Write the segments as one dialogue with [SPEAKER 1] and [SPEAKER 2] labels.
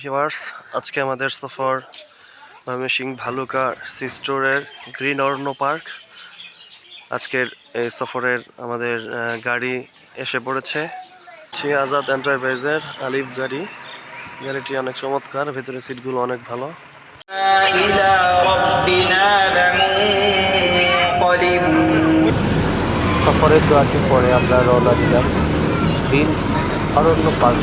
[SPEAKER 1] Viewers আজকে আমাদের সফর ময়মনসিং ভালুকা সিস্টোরের গ্রিন অরণ্য পার্ক। আজকের এই সফরের আমাদের গাড়ি এসে পড়েছে। সে আজাদ এন্টারপ্রাইজের আলিফ গাড়ি। গাড়িটি অনেক চমৎকার, ভেতরে সিটগুলো অনেক ভালো। সফরের দোয়াটি পরে আমরা রওনা দিলাম গ্রিন অরণ্য পার্ক।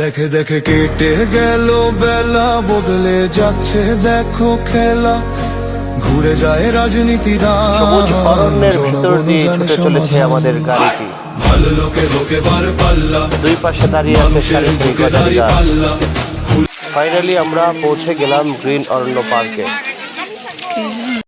[SPEAKER 2] দেখে দেখে কেটে গেল বেলা বদলে যাচ্ছে দেখো খেলা। ঘুরে যায় রাজনীতি
[SPEAKER 1] সবুজ অরণ্যের ভিতর দিয়ে ছুটে চলেছে আমাদের গাড়িটি। দুই পাশে দাঁড়িয়ে আছে সারি গাছ। ফাইনালি আমরা পৌঁছে গেলাম গ্রিন অরণ্য পার্কে।